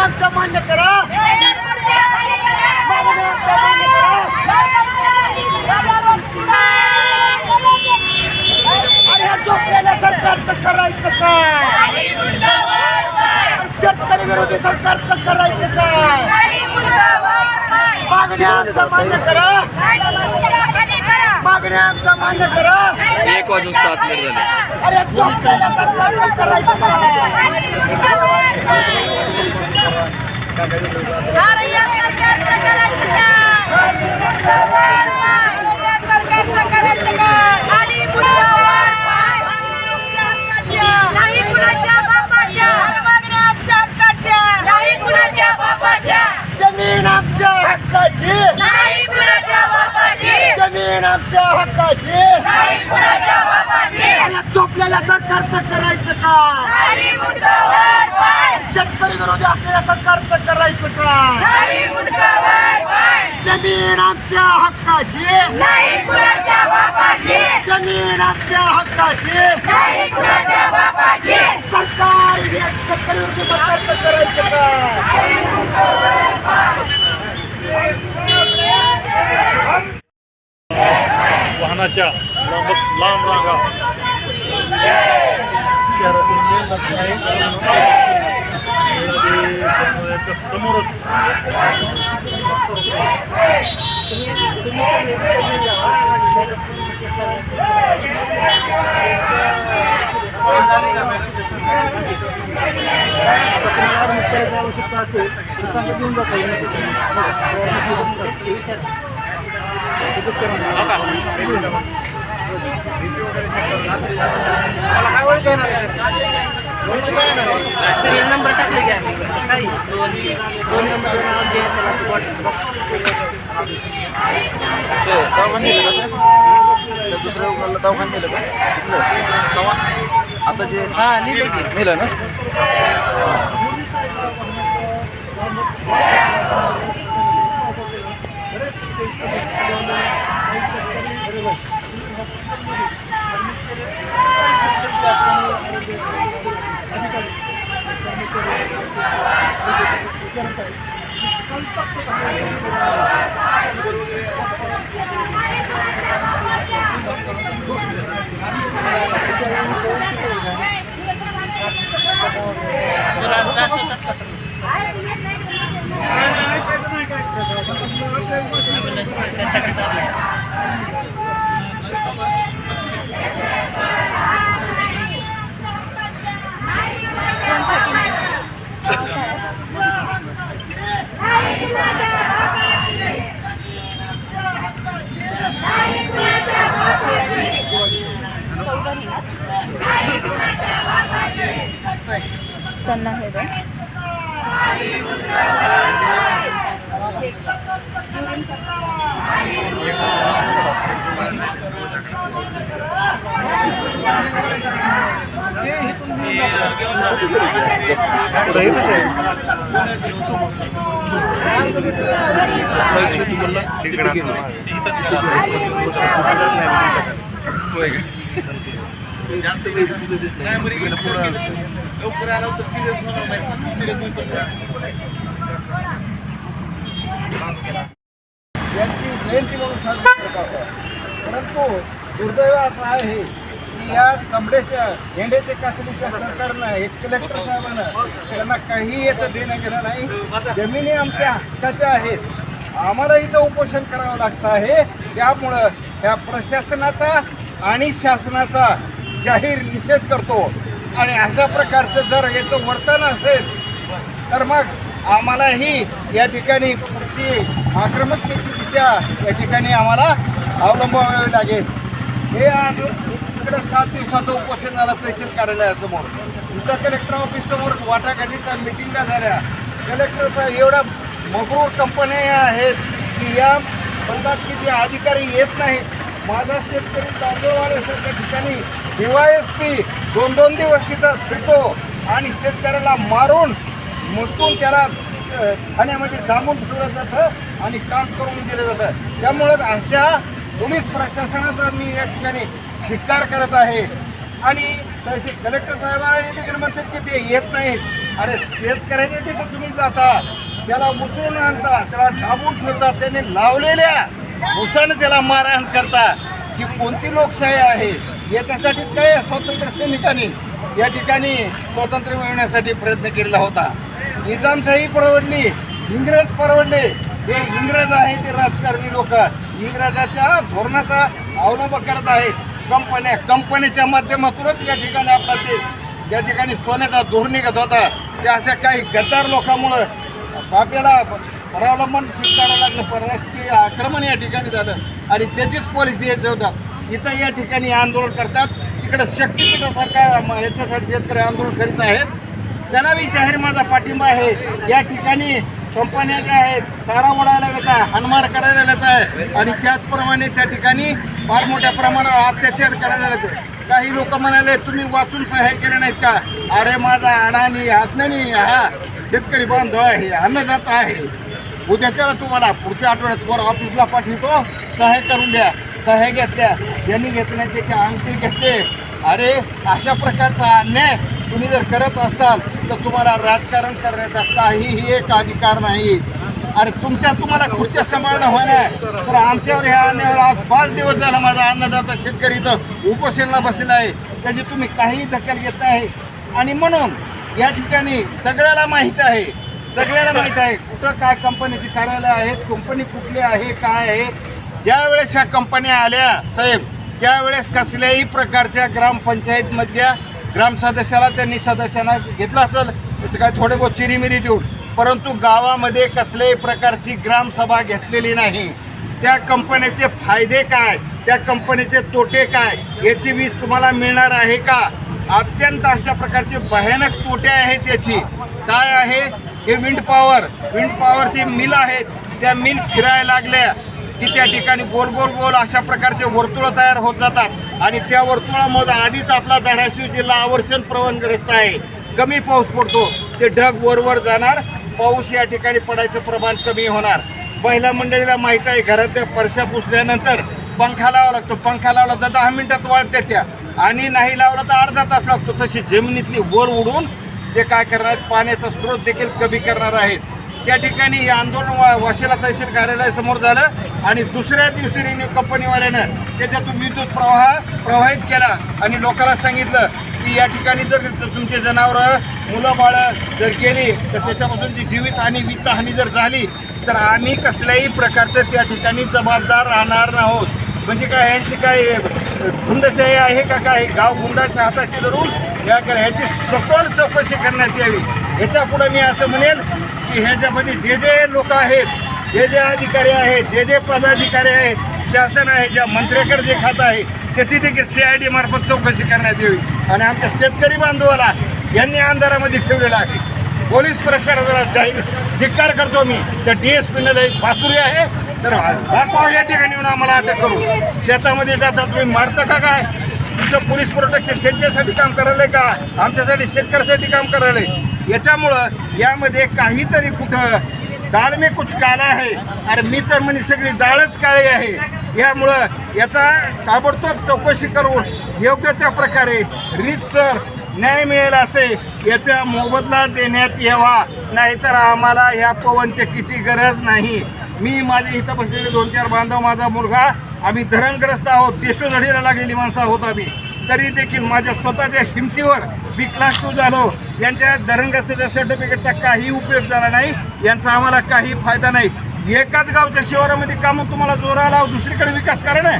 मागण्या मान्य करा. अरे झोपलेल्या सरकारचं करायचं काय? शेतकरी विरोधी सरकारचं करायचं काय? मागण्या मान्य करा. मागण्या आमच्या मान्य करा. एक वाजून सात मिनिट झाले. अरे करायचं काय नाही कुणाच्या बापाच्या नाही कुणाच्या बापाच्या जमीन आमच्या हक्काची नाही कुणाच्या बापाची हक्काची? कुणाच्या बापाची. अरे झोपलेल्या सरकारचं करायचं पाय. शेतकरी विरोधी असलेल्या सरकारचं करायचं पाय. जमीन आमच्या हक्काची? नाही कुणाच्या बापाची. जमीन आमच्या हक्काची? नाही कुणाच्या बापाची. सरकार हे शेतकरी विरोधी सरकारचं करायचं काय वाहनाच्या लांबच लांब रांगा शहरातील मेन रस्ता आहे याच्या समोरच आवश्यकता असेल तर सांगा देऊन जाता Number टाकले आम्ही काही दोन नंबर दवाखान दिलं का दुसऱ्या रुग्णाला दवाखान दिलं का आता जे हा की नेलं ना त्यांना हे द्या यांची जयंती म्हणून साजरी करत आहोत. परंतु दुर्दैव असं आहे की या चमड्याच्या झेंड्याच्या कातडीच्या सरकारनं हे कलेक्टर साहेबांना त्यांना काही याचं देणं घेणं नाही. जमिनी आमच्या हक्काच्या आहेत. आम्हाला इथं उपोषण करावं लागतं आहे. त्यामुळं ह्या प्रशासनाचा आणि शासनाचा जाहीर निषेध करतो. आणि अशा प्रकारचं जर याचं वर्तन असेल तर मग आम्हालाही या ठिकाणी पुढची आक्रमकतेची दिशा या ठिकाणी आम्हाला अवलंबावी लागेल. हे आम्ही इकडं सात दिवसाचं उपोषण झालं तहसील कार्यालयासमोर. इथं कलेक्टर ऑफिससमोर वाटाघाटीच्या वाटाघाटीचा मिटिंगा झाल्या. कलेक्टर साहेब एवढ्या मगरूर कंपन्या या आहेत की या बंदात किती अधिकारी येत नाहीत. माझा शेतकरी तांदूळवाड्यासारख्या ठिकाणी डीवायएसपी दोन दोन दिवस तिथं फिरतो आणि शेतकऱ्याला मारून मुतून त्याला ठाण्यामध्ये डांबून ठेवलं जातं आणि काम करून दिलं जातं. त्यामुळं अशा पोलीस प्रशासनाचा मी या ठिकाणी धिक्कार करत आहे. आणि तसे कलेक्टर साहेबांना तिकडे म्हणतात की ते येत नाहीत. अरे शेतकऱ्याच्या तिथे तुम्ही जाता त्याला उचलून आणता त्याला डाबून ठेवता त्याने लावलेल्या उसाने त्याला मारहाण करता. ही कोणती लोकशाही आहे? याच्यासाठीच काय स्वातंत्र्य सैनिकांनी या ठिकाणी स्वातंत्र्य मिळवण्यासाठी प्रयत्न केलेला होता. निजामशाही परवडली इंग्रज परवडले. हे इंग्रज आहे ते राजकारणी लोक. इंग्रजाच्या धोरणाचा अवलंब करत आहेत. कंपन्या कंपनीच्या माध्यमातूनच या ठिकाणी आपला ते त्या ठिकाणी सोन्याचा धूर निघत होता. त्या अशा काही गद्दार लोकांमुळं आपल्याला परावलंबन स्वीकारावं लागलं. परराष्ट्रीय आक्रमण या ठिकाणी झालं. आणि त्याचीच पॉलिसी येत होतात इथं या ठिकाणी आंदोलन करतात. तिकडं शक्तीपीठासारखा याच्यासाठी शेतकरी आंदोलन करीत आहेत. त्यांना जाहीर माझा पाठिंबा आहे. या ठिकाणी कंपन्या ज्या आहेत तारा उडायला येत आहे हानमार करायला येत आहे आणि त्याचप्रमाणे त्या ठिकाणी फार मोठ्या प्रमाणावर अत्याचार करायला येतो काही लोक म्हणाले तुम्ही वाचून सहाय्य केले नाहीत का? अरे माझा अडाणी हातनानी हा शेतकरी बांधव आहे अन्नदाता आहे. उद्याच्याला तुम्हाला पुढच्या आठवड्यात वर ऑफिसला पाठवतो. सहाय्य करून द्या. सह्या घेतल्या. ज्यांनी घेतल्या त्याची त्याचे अंगठी घेतले. अरे अशा प्रकारचा अन्याय तुम्ही जर करत असाल तर तुम्हाला राजकारण करण्याचा काहीही एक अधिकार नाही. अरे तुमच्या तुम्हाला खुर्च्या सांभाळणं होणार तर आमच्यावर ह्या अन्यायावर आज पाच दिवस झाला माझा अन्नदाता शेतकरी इथं उपोषणला बसलेला आहे. त्याची तुम्ही काहीही दखल घेत नाही. आणि म्हणून या ठिकाणी सगळ्याला माहीत आहे. सगळ्याला माहीत आहे कुठं काय कंपनीचे कार्यालय आहेत कंपनी कुठली आहे काय आहे ज्यावेळेस ह्या कंपन्या आल्या साहेब त्यावेळेस कसल्याही प्रकारच्या ग्रामपंचायतमधल्या ग्राम सदस्याला त्यांनी सदस्यांना घेतलं असेल त्याचं काय थोडे बहुत चिरीमिरी देऊन. परंतु गावामध्ये कसल्याही प्रकारची ग्रामसभा घेतलेली नाही. त्या कंपनीचे फायदे काय? त्या कंपनीचे तोटे काय? याची वीज तुम्हाला मिळणार आहे का? अत्यंत अशा प्रकारचे भयानक तोटे आहेत याची. काय आहे? हे विंड पॉवर. विंड पॉवरची मिल आहेत. त्या मिल फिरायला लागल्या. की त्या ठिकाणी गोल गोल गोल अशा प्रकारचे वर्तुळ तयार होत जातात. आणि त्या वर्तुळामध्ये आधीच आपला धाराशिव जिल्हा आवर्षण प्रवणग्रस्त आहे. कमी पाऊस पडतो ते ढग वरवर जाणार पाऊस या ठिकाणी पडायचं प्रमाण कमी होणार. महिला मंडळीला माहीत आहे घरातल्या परशा पुसल्यानंतर पंखा लावा लागतो. पंखा लावला तर दहा मिनिटात वाळत्या त्या. आणि नाही लावला तर अर्धा तास लागतो. तशी जमिनीतली वर उडून ते काय करणार आहेत? पाण्याचा स्रोत देखील कमी करणार आहेत. त्या ठिकाणी हे आंदोलन वाशिला तहसील कार्यालयासमोर झालं आणि दुसऱ्या दिवशी रिन्यू कंपनीवाल्यानं त्याच्यातून विद्युत प्रवाह प्रवाहित केला आणि लोकांना सांगितलं की या ठिकाणी जर तुमचे जनावरं मुलं बाळं जर गेली तर त्याच्यापासून जी जीवितहानी वित्तहानी जर झाली तर आम्ही कसल्याही प्रकारचं त्या ठिकाणी जबाबदार राहणार नाहोत. म्हणजे काय यांची काय गुंडशाही आहे का काय? गाव गुंडाच्या हाताशी धरून या ह्याची सखोल चौकशी करण्यात यावी. ह्याच्या पुढं मी असं म्हणेन की ह्याच्यामध्ये जे जे लोक आहेत जे जे अधिकारी आहेत जे जे पदाधिकारी आहेत शासन आहे ज्या मंत्र्याकडे जे खातं आहे त्याची देखील सी आय डी मार्फत चौकशी करण्यात यावी. आणि आमच्या शेतकरी बांधवाला यांनी अंधारामध्ये ठेवलेला आहे. पोलीस प्रशासनाला जाहीर धिक्कार करतो मी. तर डी एस पीनं एक बासुरी आहे. तर दाखवा या ठिकाणी येऊन आम्हाला अटक करू. शेतामध्ये जाता तुम्ही मारता का काय? तुमचं पोलीस प्रोटेक्शन त्यांच्यासाठी काम करायलंय का? आमच्यासाठी शेतकऱ्यासाठी काम करायलंय. याच्यामुळं यामध्ये काहीतरी कुठं डाळ में कुछ काला आहे. अरे मी तर म्हणे सगळी डाळच काळी आहे. यामुळं याचा ताबडतोब चौकशी करून योग्य त्या प्रकारे रीतसर न्याय मिळेल असे याचा मोबदला देण्यात यावा. नाहीतर आम्हाला ह्या पवनचक्कीची गरज नाही. मी माझे इथं बसलेले दोन चार बांधव माझा मुलगा आम्ही धरणग्रस्त आहोत. देशोधडीला लागलेली माणसं आहोत आम्ही. तरी देखील माझ्या स्वतःच्या हिमतीवर बी क्लास टू झालो. यांच्या धरणग्रस्ताच्या सर्टिफिकेटचा काही उपयोग झाला नाही यांचा आम्हाला काही फायदा नाही. एकाच गावच्या शिवारामध्ये कामं तुम्हाला जोराला लाव दुसरीकडे विकास करा ना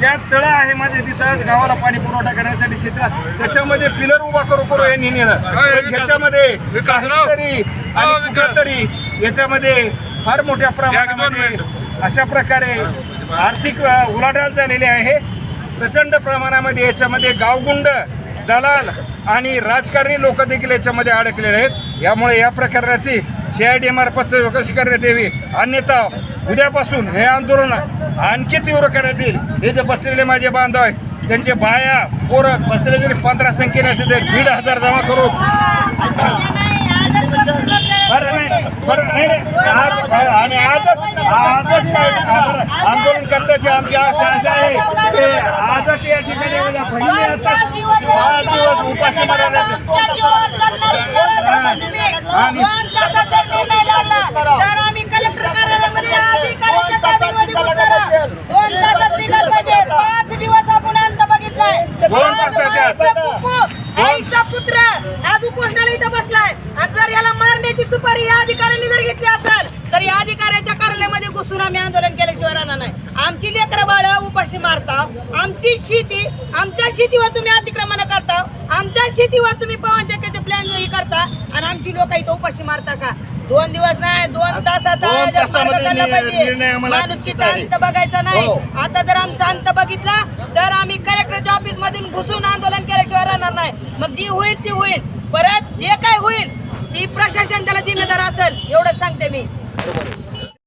त्या तळं आहे माझ्या तिथं गावाला पाणी पुरवठा करण्यासाठी शेतात त्याच्यामध्ये पिलर उभा करू करू यांनी नेलं. काहीतरी आणि कुठंतरी याच्यामध्ये फार मोठ्या प्रमाणामध्ये अशा प्रकारे आर्थिक उलाढाल झालेली आहे. प्रचंड प्रमाणामध्ये याच्यामध्ये गावगुंड दलाल आणि राजकारणी लोक देखील याच्यामध्ये अडकलेले आहेत. यामुळे या प्रकाराची सी आय डी मार्फत चौकशी करण्यात यावी? अन्यथा उद्यापासून हे आंदोलन आणखी तीव्र करण्यात येईल. हे जे बसलेले माझे बांधव आहेत त्यांचे बाया पोरक बसलेले जरी पंधरा संख्येने असते ते दीड हजार जमा करून बरं नाही नाही. आज- आणि आजच आजच काय आंदोलन करण्याची आमची आशा आहे. ते आजच या ठिकाणी उद्या पहिली पाच दिवस उपाशी आणि. दोन निघाल पाहिजे पाच दिवस आपण अंत बघितलाय दोन तासाच्या आत. आईचा पुप्पू, आईचा पुत्र आज उपोषणाला इथं बसलाय आणि जर याला मारण्याची सुपारी या अधिकाऱ्यांनी जर घेतली असेल तर या अधिकाऱ्याच्या कार्यालयामध्ये घुसून आम्ही आंदोलन केल्याशिवाय राहणार नाही आमची लेकरं बाळ मारता आमची शेती आमच्या शेतीवर तुम्ही अतिक्रमण करता. आमच्या शेतीवर तुम्ही पवन चक्क्याचे प्लॅन हे करता. आणि आमची लोक इथं उपाशी मारता का? दोन दिवस नाही दोन तासात माणुसकीचा. अंत बघायचा नाही. हो. आता जर आमचा अंत बघितला तर आम्ही कलेक्टरच्या ऑफिस मधून घुसून आंदोलन केल्याशिवाय राहणार नाही. मग जी होईल ती होईल. परत जे काय होईल ती प्रशासन त्याला जिम्मेदार असेल एवढंच सांगते मी.